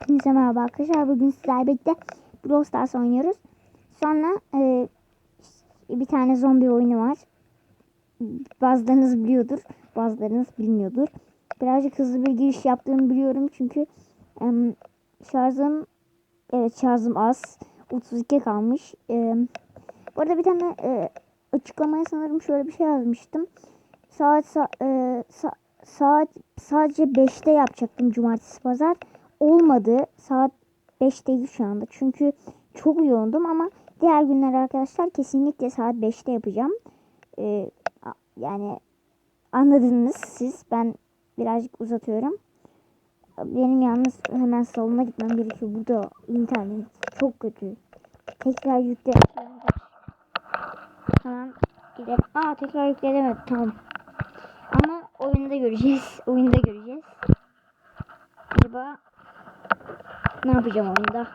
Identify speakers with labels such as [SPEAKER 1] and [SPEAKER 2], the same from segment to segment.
[SPEAKER 1] Hepinize merhaba arkadaşlar. Bugün sizlerle birlikte Brawl Stars oynuyoruz. Sonra e, bir tane zombi oyunu var. Bazılarınız biliyordur. Bazılarınız bilmiyordur. Birazcık hızlı bir giriş yaptığımı biliyorum. Çünkü em, şarjım evet şarjım az. 32 kalmış. E, bu arada bir tane e, açıklamaya sanırım şöyle bir şey yazmıştım. Saat sa, e, sa- saat sadece 5'te yapacaktım cumartesi pazar. Olmadı. Saat 5 değil şu anda. Çünkü çok yoğundum ama diğer günler arkadaşlar kesinlikle saat 5'te yapacağım. Ee, yani anladınız siz. Ben birazcık uzatıyorum. Benim yalnız hemen salona gitmem gerekiyor. Burada internet çok kötü. Tekrar yükle. Tamam. Gidelim. Aa tekrar yükleyemedim. Tamam. Ama oyunda göreceğiz. Oyunda göreceğiz. Acaba ne yapacağım oyunda?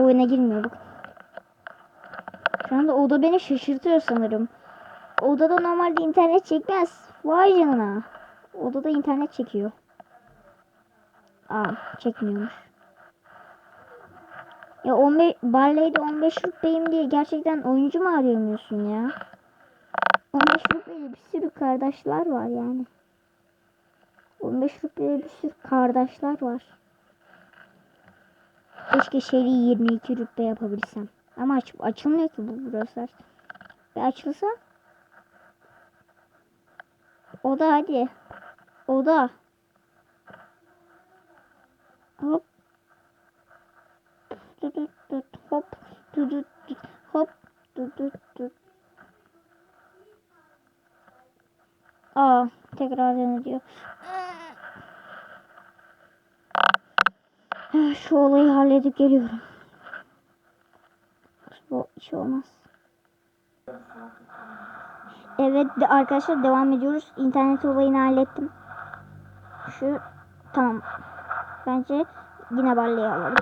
[SPEAKER 1] Oyuna girmiyorduk. Şu anda oda beni şaşırtıyor sanırım. Odada normalde internet çekmez. Vay canına. Odada internet çekiyor. Aa çekmiyormuş. Ya 15 Barley'de 15 rütbeyim diye gerçekten oyuncu mu arayamıyorsun ya? 15 rütbeli bir sürü kardeşler var yani. 15 rütbeli bir sürü kardeşler var. Keşke seri 22 rütbe yapabilsem. Ama aç, açılmıyor ki bu burası. Bir açılsa. O da hadi. O da. Hop. Tut tut tut hop. Tut tut tut hop. Tut tut tut. Aa, tekrar deniliyor. Şu olayı halledip geliyorum. Bu hiç olmaz. Evet de arkadaşlar devam ediyoruz. İnternet olayını hallettim. Şu tamam. Bence yine balleyi alalım.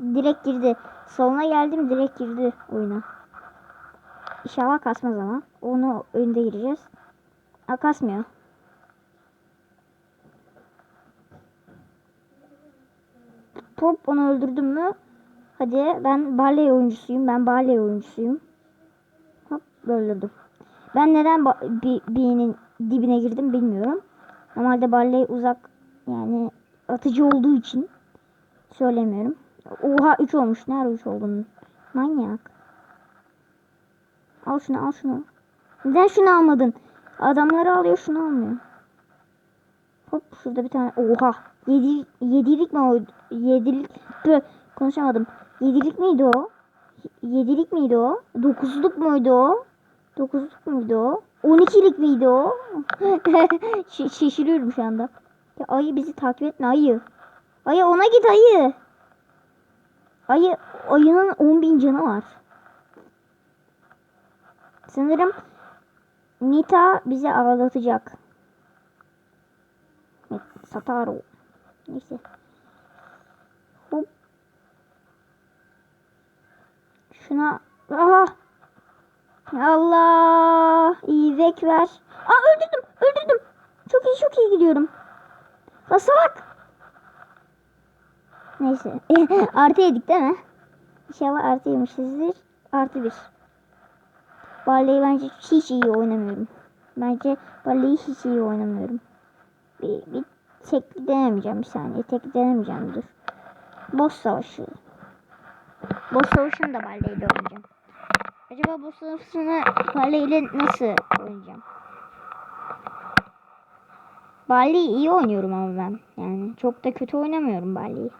[SPEAKER 1] Direkt girdi. Soluna geldim direkt girdi oyuna. İnşallah kasmaz ama. Onu önde gireceğiz. Ha kasmıyor. Top onu öldürdüm mü? Hadi ben Barley oyuncusuyum. Ben Barley oyuncusuyum. Hop öldürdüm. Ben neden birinin dibine girdim bilmiyorum. Normalde Barley uzak yani atıcı olduğu için söylemiyorum. Oha 3 olmuş. Nerede 3 olduğunu? Manyak. Al şunu al şunu. Neden şunu almadın? Adamları alıyor şunu almıyor. Hop şurada bir tane. Oha. Yedi, yedilik mi o? Yedilik. Dur, konuşamadım. Yedilik miydi o? Yedilik miydi o? Dokuzluk muydu o? Dokuzluk muydu o? On ikilik miydi o? Şaşırıyorum şu anda. Ya ayı bizi takip etme ayı. Ayı ona git ayı. Ayı ayının 10 bin canı var. Sanırım Nita bizi ağlatacak. Satar. Neyse. Hop. Şuna. Aha. Allah. İyi vek ver. Aa öldürdüm. Öldürdüm. Çok iyi çok iyi gidiyorum. La salak. Neyse. artı yedik değil mi? İnşallah artı yemişizdir. Artı bir. Barley'i bence hiç iyi oynamıyorum. Bence Barley'i hiç iyi oynamıyorum. Bir, bir tek denemeyeceğim bir saniye. Tek denemeyeceğim dur. Boss savaşı. Boss savaşını da Barley oynayacağım. Acaba boss savaşını Barley nasıl oynayacağım? Barley'i iyi oynuyorum ama ben. Yani çok da kötü oynamıyorum Barley'i.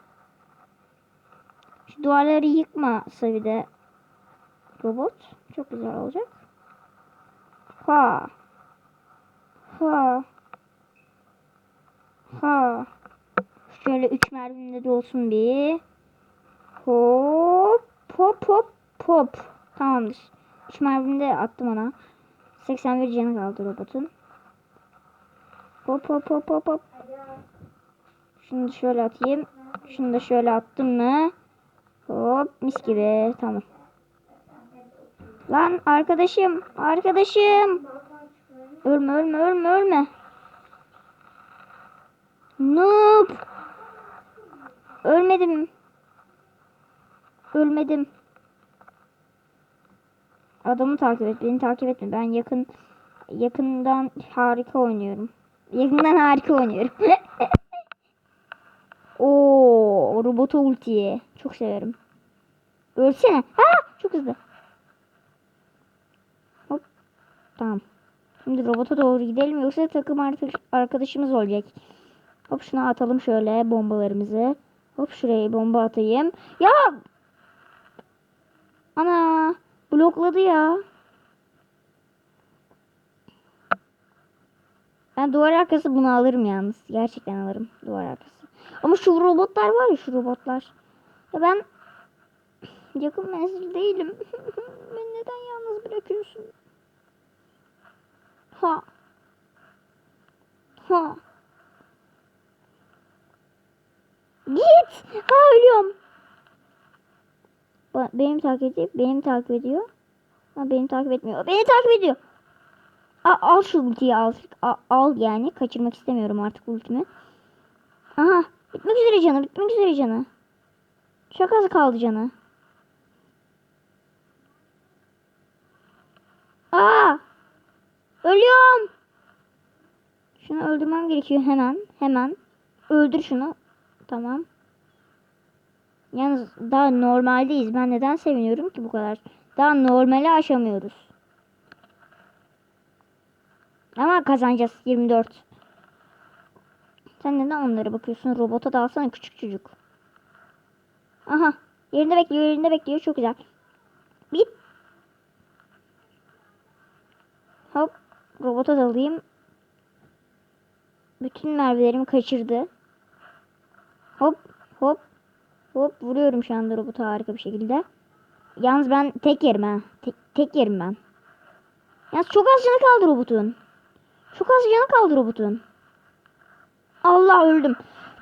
[SPEAKER 1] Şu duvarları yıkma bir robot. Çok güzel olacak. Ha. Ha. Ha. Şöyle üç merminde de olsun bir. Hop. Hop hop hop. Tamamdır. Üç merminde attım ona. 81 canı kaldı robotun. Hop hop hop hop hop. Da şöyle atayım. Şunu da şöyle attım mı? Hop mis gibi. Tamam. Lan arkadaşım. Arkadaşım. Ölme ölme ölme ölme. Noob. Ölmedim. Ölmedim. Adamı takip et. Beni takip etme. Ben yakın yakından harika oynuyorum. Yakından harika oynuyorum. Oo, robotu ultiye. Çok severim. Ölsene. Ha, çok hızlı. Hop. Tamam. Şimdi robota doğru gidelim yoksa takım artık arkadaşımız olacak. Hop şuna atalım şöyle bombalarımızı. Hop şuraya bomba atayım. Ya! Ana! Blokladı ya. Ben duvar arkası bunu alırım yalnız. Gerçekten alırım duvar arkası. Ama şu robotlar var ya şu robotlar. Ya ben yakın menzil değilim. Beni neden yalnız bırakıyorsun? Ha. Ha. Git. Ha ölüyorum. Ba- Benim takip ediyor. Benim takip ediyor. Ha beni takip etmiyor. Beni takip ediyor. Al, al şu ultiyi al. al. Al yani. Kaçırmak istemiyorum artık ultimi. Aha. Bitmek üzere canı. Bitmek üzere canı. Çok az kaldı canı. Aa! Ölüyorum. Şunu öldürmem gerekiyor hemen. Hemen. Öldür şunu. Tamam. Yalnız daha normaldeyiz. Ben neden seviniyorum ki bu kadar? Daha normali aşamıyoruz. Ama kazanacağız 24. Sen neden onlara bakıyorsun? Robota da alsana küçük çocuk. Aha. Yerinde bekliyor, yerinde bekliyor. Çok güzel. Bit. Hop. Robota dalayım. Bütün mermilerimi kaçırdı. Hop. Hop. Vuruyorum şu anda robotu harika bir şekilde. Yalnız ben tek yerim ha. Tek, tek yerim ben. Yalnız çok az canı kaldı robotun. Çok az canı kaldı robotun. Allah öldüm.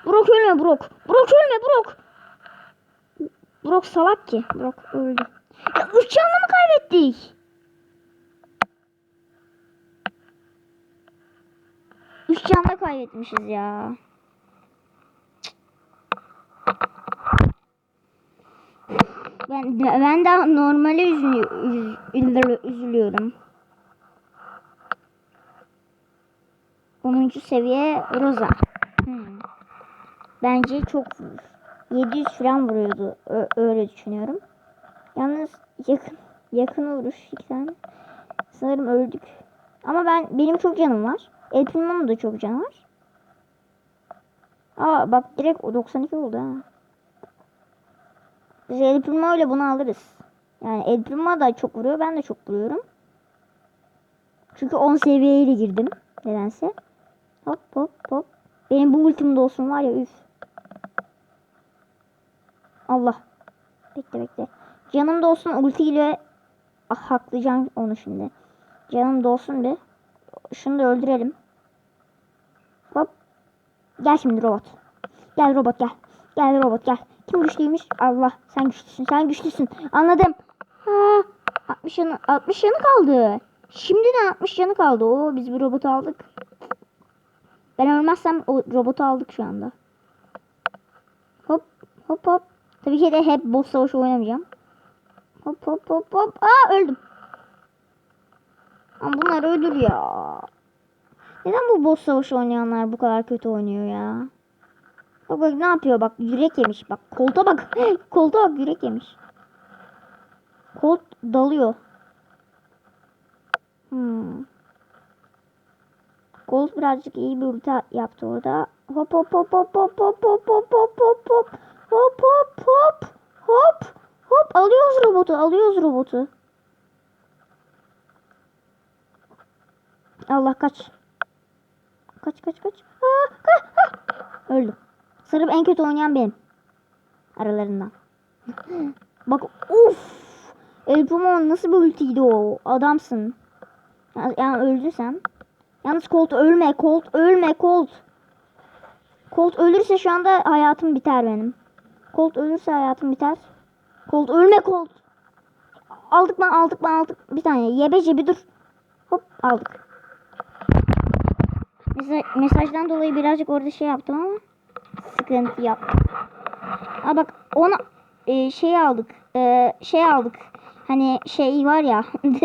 [SPEAKER 1] Brok ölme Brok. Brok ölme Brok. Brok salak ki. Brok öldü. Ya üç canlı mı kaybettik? Üç canlı kaybetmişiz ya. Ben ben daha normale üzülü- üz- üzülü- üzülüyorum. 10. seviye Rosa. Hmm. Bence çok vurur. 700 falan vuruyordu. Ö- öyle düşünüyorum. Yalnız yakın yakın vuruş iki Sanırım öldük. Ama ben benim çok canım var. El Primo'nun da çok canı var. Aa bak direkt o 92 oldu ha. Biz El Primo ile bunu alırız. Yani El Primo da çok vuruyor. Ben de çok vuruyorum. Çünkü 10 seviyeyle girdim. Nedense. Hop hop hop. Benim bu ultim de olsun var ya üf. Allah. Bekle bekle. Canım da olsun ulti ile ah, haklayacağım onu şimdi. Canım da olsun bir. Şunu da öldürelim. Hop. Gel şimdi robot. Gel robot gel. Gel robot gel. Kim güçlüymüş? Allah sen güçlüsün. Sen güçlüsün. Anladım. Ha, 60 yanı 60 yanı kaldı. Şimdiden 60 yanı kaldı. Oo biz bir robotu aldık. Ben ölmezsem o robotu aldık şu anda. Hop hop hop. Tabii ki de hep boss savaşı oynamayacağım. Hop hop hop hop. Aa öldüm. Ama bunlar ölür ya. Neden bu boss savaşı oynayanlar bu kadar kötü oynuyor ya? Bak bak ne yapıyor bak yürek yemiş bak kolta bak kolta bak yürek yemiş. Kolt dalıyor. Hmm. Colt birazcık iyi bir ulti yaptı orada. Hop hop hop hop hop hop hop hop hop hop hop hop hop hop hop hop alıyoruz robotu alıyoruz robotu. Allah kaç. Kaç kaç kaç. Ha, ha, ha. Öldüm. Sırf en kötü oynayan benim. Aralarından. Bak uf. El Primo nasıl bir ultiydi o? Adamsın. Yani, yani öldü sen. Yalnız Colt ölme. Colt ölme Colt. Colt ölürse şu anda hayatım biter benim. Colt ölürse hayatım biter. Colt ölme Colt. Aldık lan aldık lan aldık. Bir tane yebece bir dur. Hop aldık. Mesaj, mesajdan dolayı birazcık orada şey yaptım ama sıkıntı yaptım. Aa bak ona e, şey aldık. E, şey aldık. Hani şey var ya.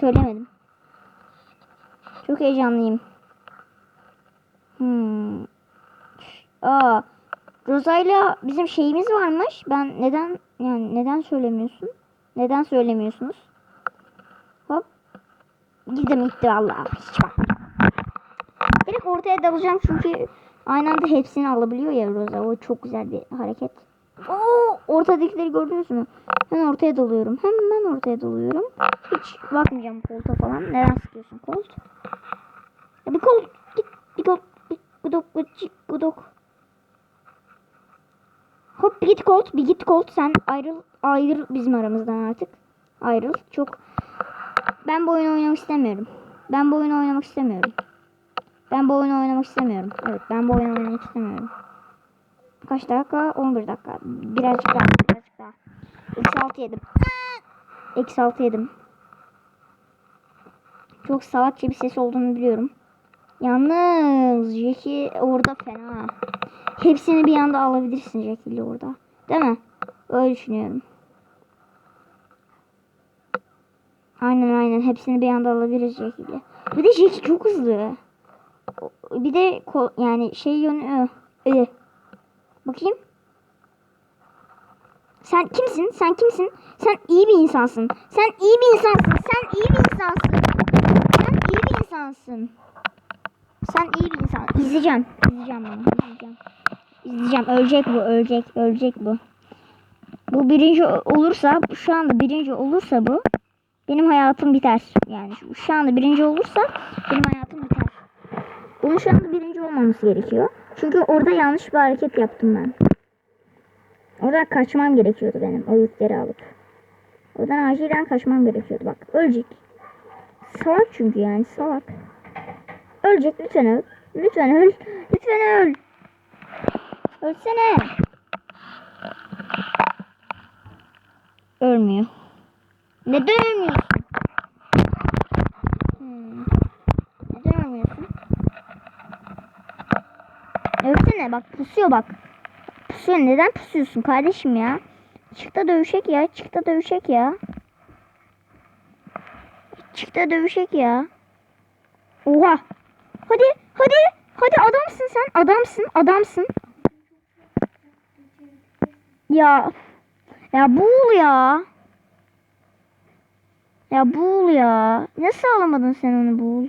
[SPEAKER 1] Söylemedim. Çok heyecanlıyım. Hmm. Aa, Roza'yla bizim şeyimiz varmış. Ben neden yani neden söylemiyorsun? Neden söylemiyorsunuz? Hop. Gittim gitti vallahi. Hiç bak. Direkt ortaya dalacağım çünkü aynı anda hepsini alabiliyor ya Roza. O çok güzel bir hareket. Oo, ortadakileri gördünüz mü? Ben ortaya dalıyorum. Hemen ortaya dalıyorum. Hiç bakmayacağım kolta falan. Neden sıkıyorsun kolt? Ya bir kolt git bir kolt bir gudok gıcık gudok. Hop bir git kolt bir git kolt sen ayrıl ayrıl bizim aramızdan artık. Ayrıl çok. Ben bu oyunu oynamak istemiyorum. Ben bu oyunu oynamak istemiyorum. Ben bu oyunu oynamak istemiyorum. Evet ben bu oyunu oynamak istemiyorum. Kaç dakika? 11 dakika. Birazcık daha. Birazcık daha. Eksi 6 yedim. Eksi 6 yedim. Çok salakça bir ses olduğunu biliyorum. Yalnız Jackie orada fena. Hepsini bir anda alabilirsin Jackie ile orada. Değil mi? Öyle düşünüyorum. Aynen aynen. Hepsini bir anda alabiliriz Jackie ile. Bir de Jackie çok hızlı. Bir de ko- yani şey yönü... Ee, bakayım. Sen kimsin? Sen kimsin? Sen iyi bir insansın. Sen iyi bir insansın. Sen iyi bir insansın. Sen iyi bir insansın. Sen iyi bir insan. İzleyeceğim. İzleyeceğim bunu. İzleyeceğim. İzleyeceğim. Ölecek bu. Ölecek. Ölecek bu. Bu birinci olursa, şu anda birinci olursa bu, benim hayatım biter. Yani şu anda birinci olursa benim hayatım biter. Onun şu anda birinci olmaması gerekiyor. Çünkü orada yanlış bir hareket yaptım ben. Oradan kaçmam gerekiyordu benim o yükleri alıp. Oradan acilen kaçmam gerekiyordu bak. Ölecek. Salak çünkü yani salak. Ölecek lütfen öl. Lütfen öl. Lütfen öl. Ölsene. Ölmüyor. Neden ölmüyorsun? Hmm. Neden ölmüyorsun? Ölsene bak pusuyor bak. Pusuyor. Neden pusuyorsun kardeşim ya? Çık da dövüşek ya. Çık da dövüşek ya. Çık da dövüşek ya. Oha. Hadi. Hadi. Hadi adamsın sen. Adamsın. Adamsın. Ya. Ya buğul ya. Ya buğul ya. Nasıl alamadın sen onu buğul?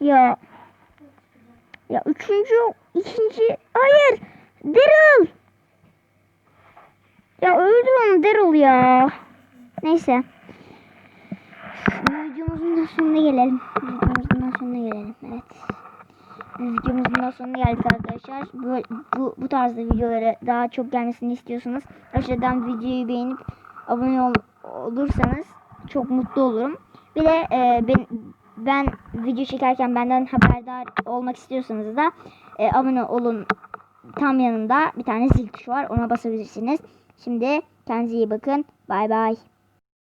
[SPEAKER 1] Ya. Ya üçüncü, ikinci. Hayır. Daryl. Ya öldü onu Daryl ya. Neyse. Videomuzun da sonuna gelelim. Videomuzun da sonuna gelelim. Evet. Videomuzun da sonuna geldik arkadaşlar. Bu, bu, bu tarzda videoları daha çok gelmesini istiyorsanız aşağıdan videoyu beğenip abone ol, olursanız çok mutlu olurum. Bir de e, ben, ben video çekerken benden haberdar olmak istiyorsanız da e, abone olun. Tam yanında bir tane zil tuşu var. Ona basabilirsiniz. Şimdi kendinize iyi bakın. Bay bay.